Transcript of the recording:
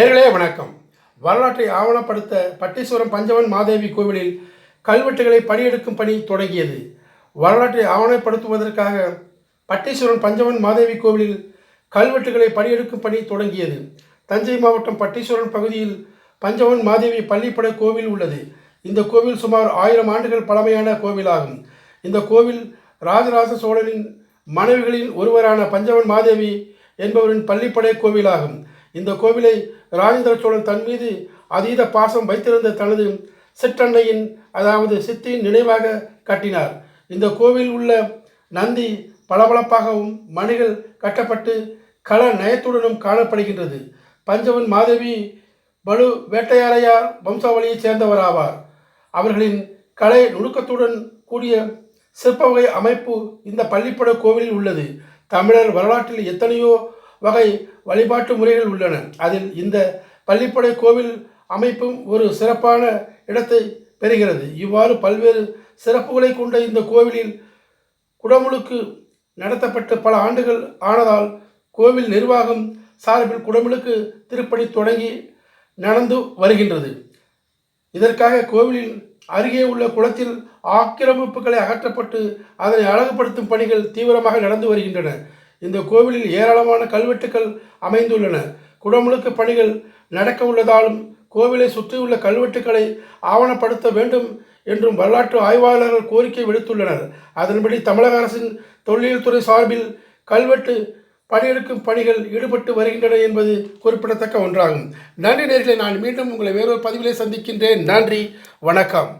நேர்களே வணக்கம். வரலாற்றை ஆவணப்படுத்த பட்டீஸ்வரம் பஞ்சவன் மாதேவி கோவிலில் கல்வெட்டுகளை பணியெடுக்கும் பணி தொடங்கியது. வரலாற்றை ஆவணப்படுத்துவதற்காக பட்டீஸ்வரம் பஞ்சவன் மாதேவி கோவிலில் கல்வெட்டுகளை பணியெடுக்கும் பணி தொடங்கியது. தஞ்சை மாவட்டம் பட்டீஸ்வரன் பகுதியில் பஞ்சவன் மாதேவி பள்ளிப்படை கோவில் உள்ளது. இந்த கோவில் சுமார் ஆயிரம் ஆண்டுகள் பழமையான கோவிலாகும். இந்த கோவில் ராஜராஜ சோழனின் மனைவிகளில் ஒருவரான பஞ்சவன் மாதேவி என்பவரின் பள்ளிப்படை கோவிலாகும். இந்த கோவிலை ராஜேந்திர சோழன் தன் மீது அதீத பாசம் வைத்திருந்த தனது சிற்றன்னையின் அதாவது சித்தியின் நினைவாக கட்டினார். இந்த கோவில் உள்ள நந்தி பளபளப்பாகவும் மணிகள் கட்டப்பட்டு கல நயத்துடனும் காணப்படுகின்றது. பஞ்சவன் மாதவி பலு வேட்டையாரையார் வம்சாவளியைச் சேர்ந்தவராவார். அவர்களின் கலை நுணுக்கத்துடன் கூடிய சிற்ப வகை அமைப்பு இந்த பள்ளிப்பட கோவிலில் உள்ளது. தமிழர் வரலாற்றில் எத்தனையோ வகை வழிபாட்டு முறைகள் உள்ளன. அதில் இந்த பள்ளிப்படை கோவில் அமைப்பும் ஒரு சிறப்பான இடத்தை பெறுகிறது. இவ்வாறு பல்வேறு சிறப்புகளை கொண்ட இந்த கோவிலில் குடமுழுக்கு நடத்தப்பட்டு பல ஆண்டுகள் ஆனதால் கோவில் நிர்வாகம் சார்பில் குடமுழுக்கு திருப்பணி தொடங்கி நடந்து வருகின்றது. இதற்காக கோவிலின் அருகே உள்ள குளத்தில் ஆக்கிரமிப்புகளை அகற்றப்பட்டு அதனை அழகுபடுத்தும் பணிகள் தீவிரமாக நடந்து வருகின்றன. இந்த கோவிலில் ஏராளமான கல்வெட்டுக்கள் அமைந்துள்ளன. குடமுழுக்கு பணிகள் நடக்க உள்ளதாலும் கோவிலை சுற்றியுள்ள கல்வெட்டுக்களை ஆவணப்படுத்த வேண்டும் என்றும் வரலாற்று ஆய்வாளர்கள் கோரிக்கை விடுத்துள்ளனர். அதன்படி தமிழக அரசின் தொல்லியல் துறை சார்பில் கல்வெட்டு பணியெடுக்கும் பணிகள் ஈடுபட்டு வருகின்றன என்பது குறிப்பிடத்தக்க ஒன்றாகும். நன்றி நேர்களை நான் மீண்டும் உங்களை வேறொரு பதிவிலே சந்திக்கின்றேன். நன்றி வணக்கம்.